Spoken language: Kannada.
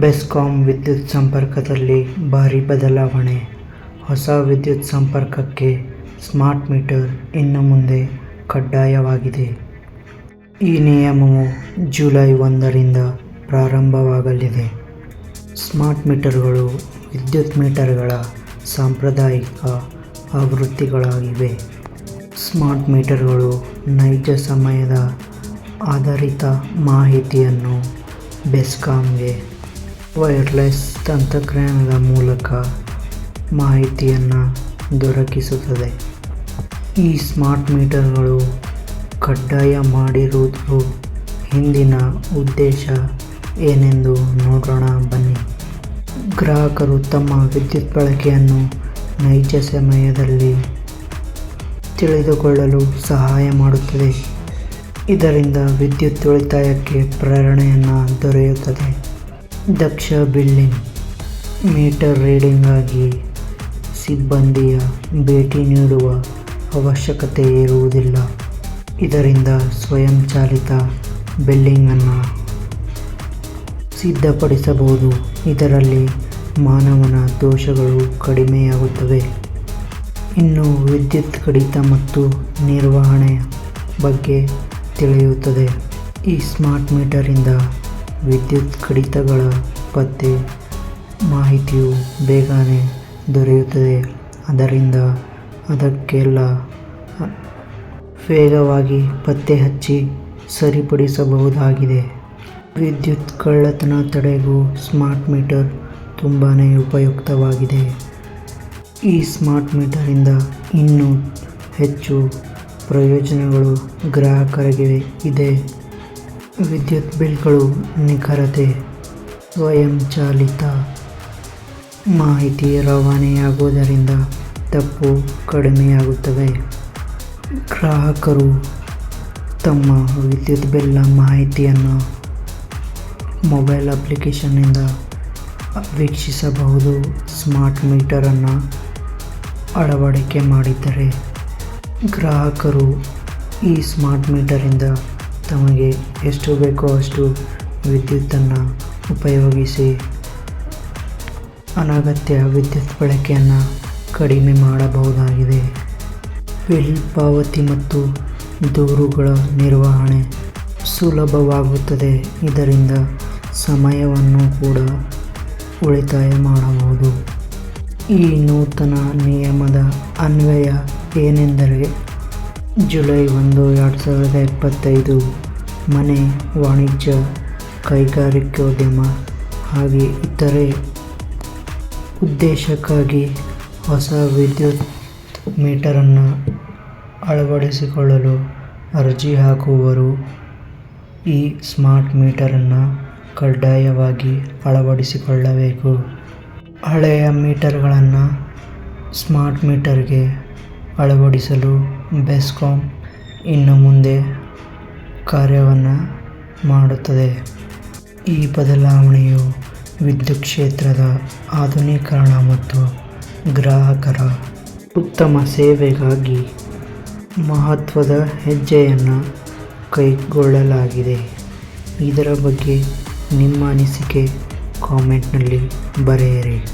ಬೆಸ್ಕಾಂ ವಿದ್ಯುತ್ ಸಂಪರ್ಕದಲ್ಲಿ ಭಾರಿ ಬದಲಾವಣೆ. ಹೊಸ ವಿದ್ಯುತ್ ಸಂಪರ್ಕಕ್ಕೆ ಸ್ಮಾರ್ಟ್ ಮೀಟರ್ ಇನ್ನು ಮುಂದೆ ಕಡ್ಡಾಯವಾಗಿದೆ. ಈ ನಿಯಮವು ಜುಲೈ ಒಂದರಿಂದ ಪ್ರಾರಂಭವಾಗಲಿದೆ. ಸ್ಮಾರ್ಟ್ ಮೀಟರ್ಗಳು ವಿದ್ಯುತ್ ಮೀಟರ್ಗಳ ಸಾಂಪ್ರದಾಯಿಕ ಆವೃತ್ತಿಗಳಾಗಿವೆ. ಸ್ಮಾರ್ಟ್ ಮೀಟರ್ಗಳು ನೈಜ ಸಮಯದ ಆಧಾರಿತ ಮಾಹಿತಿಯನ್ನು ಬೆಸ್ಕಾಂಗೆ ವೈರ್ಲೆಸ್ ತಂತ್ರಜ್ಞಾನದ ಮೂಲಕ ಮಾಹಿತಿಯನ್ನು ದೊರಕಿಸುತ್ತದೆ. ಈ ಸ್ಮಾರ್ಟ್ ಮೀಟರ್ಗಳು ಕಡ್ಡಾಯ ಮಾಡಿರುವುದು ಹಿಂದಿನ ಉದ್ದೇಶ ಏನೆಂದು ನೋಡೋಣ ಬನ್ನಿ. ಗ್ರಾಹಕರು ತಮ್ಮ ವಿದ್ಯುತ್ ಬಳಕೆಯನ್ನು ನೈಜ ಸಮಯದಲ್ಲಿ ತಿಳಿದುಕೊಳ್ಳಲು ಸಹಾಯ ಮಾಡುತ್ತದೆ. ಇದರಿಂದ ವಿದ್ಯುತ್ ಉಳಿತಾಯಕ್ಕೆ ಪ್ರೇರಣೆಯನ್ನು ದೊರೆಯುತ್ತದೆ. ದಕ್ಷ ಬಿಲ್ಲಿಂಗ್ ಮೀಟರ್ ರೀಡಿಂಗ್ಗಾಗಿ ಸಿಬ್ಬಂದಿಯ ಭೇಟಿ ನೀಡುವ ಅವಶ್ಯಕತೆ ಇರುವುದಿಲ್ಲ. ಇದರಿಂದ ಸ್ವಯಂಚಾಲಿತ ಬಿಲ್ಡಿಂಗನ್ನು ಸಿದ್ಧಪಡಿಸಬಹುದು. ಇದರಲ್ಲಿ ಮಾನವನ ದೋಷಗಳು ಕಡಿಮೆಯಾಗುತ್ತವೆ. ಇನ್ನು ವಿದ್ಯುತ್ ಕಡಿತ ಮತ್ತು ನಿರ್ವಹಣೆ ಬಗ್ಗೆ ತಿಳಿಯುತ್ತದೆ. ಈ ಸ್ಮಾರ್ಟ್ ಮೀಟರಿಂದ ವಿದ್ಯುತ್ ಕಡಿತಗಳ ಪತ್ತೆ ಮಾಹಿತಿಯು ಬೇಗನೆ ದೊರೆಯುತ್ತದೆ. ಅದರಿಂದ ಅದಕ್ಕೆಲ್ಲ ವೇಗವಾಗಿ ಪತ್ತೆ ಹಚ್ಚಿ ಸರಿಪಡಿಸಬಹುದಾಗಿದೆ. ವಿದ್ಯುತ್ ಕಳ್ಳತನ ತಡೆಗೂ ಸ್ಮಾರ್ಟ್ ಮೀಟರ್ ತುಂಬಾ ಉಪಯುಕ್ತವಾಗಿದೆ. ಈ ಸ್ಮಾರ್ಟ್ ಮೀಟರಿಂದ ಇನ್ನೂ ಹೆಚ್ಚು ಪ್ರಯೋಜನಗಳು ಗ್ರಾಹಕರಿಗೆ ಇದೆ. ವಿದ್ಯುತ್ ಬಿಲ್ಗಳು ನಿಖರತೆ ಸ್ವಯಂಚಾಲಿತ ಮಾಹಿತಿ ರವಾನೆಯಾಗುವುದರಿಂದ ತಪ್ಪು ಕಡಿಮೆಯಾಗುತ್ತವೆ ಗ್ರಾಹಕರು ತಮ್ಮ ವಿದ್ಯುತ್ ಬಿಲ್ನ ಮಾಹಿತಿಯನ್ನು ಮೊಬೈಲ್ ಅಪ್ಲಿಕೇಶನ್ನಿಂದ ವೀಕ್ಷಿಸಬಹುದು. ಸ್ಮಾರ್ಟ್ ಮೀಟರನ್ನು ಅಳವಡಿಕೆ ಮಾಡಿದ್ದರೆ ಗ್ರಾಹಕರು ಈ ಸ್ಮಾರ್ಟ್ ಮೀಟರಿಂದ ತಮಗೆ ಎಷ್ಟು ಬೇಕೋ ಅಷ್ಟು ವಿದ್ಯುತ್ತನ್ನು ಉಪಯೋಗಿಸಿ ಅನಗತ್ಯ ವಿದ್ಯುತ್ ಬಳಕೆಯನ್ನು ಕಡಿಮೆ ಮಾಡಬಹುದಾಗಿದೆ. ಬಿಲ್ ಪಾವತಿ ಮತ್ತು ದೂರುಗಳ ನಿರ್ವಹಣೆ ಸುಲಭವಾಗುತ್ತದೆ. ಇದರಿಂದ ಸಮಯವನ್ನು ಕೂಡ ಉಳಿತಾಯ ಮಾಡಬಹುದು. ಈ ನೂತನ ನಿಯಮದ ಅನ್ವಯ ಏನೆಂದರೆ ಜುಲೈ ಒಂದು, ಎರಡು ಸಾವಿರದ ಇಪ್ಪತ್ತೈದು ಮನೆ, ವಾಣಿಜ್ಯ, ಕೈಗಾರಿಕೋದ್ಯಮ ಹಾಗೆ ಇತರೆ ಉದ್ದೇಶಕ್ಕಾಗಿ ಹೊಸ ವಿದ್ಯುತ್ ಮೀಟರನ್ನು ಅಳವಡಿಸಿಕೊಳ್ಳಲು ಅರ್ಜಿ ಹಾಕುವವರು ಈ ಸ್ಮಾರ್ಟ್ ಮೀಟರನ್ನು ಕಡ್ಡಾಯವಾಗಿ ಅಳವಡಿಸಿಕೊಳ್ಳಬೇಕು. ಹಳೆಯ ಮೀಟರ್ಗಳನ್ನು ಸ್ಮಾರ್ಟ್ ಮೀಟರ್ಗೆ ಅಳವಡಿಸಲು ಬೆಸ್ಕಾಂ ಇನ್ನು ಮುಂದೆ ಕಾರ್ಯವನ್ನು ಮಾಡುತ್ತದೆ. ಈ ಬದಲಾವಣೆಯು ವಿದ್ಯುತ್ ಕ್ಷೇತ್ರದ ಆಧುನೀಕರಣ ಮತ್ತು ಗ್ರಾಹಕರ ಉತ್ತಮ ಸೇವೆಗಾಗಿ ಮಹತ್ವದ ಹೆಜ್ಜೆಯನ್ನು ಕೈಗೊಳ್ಳಲಾಗಿದೆ. ಇದರ ಬಗ್ಗೆ ನಿಮ್ಮ ಅನಿಸಿಕೆ ಕಾಮೆಂಟ್ನಲ್ಲಿ ಬರೆಯಿರಿ.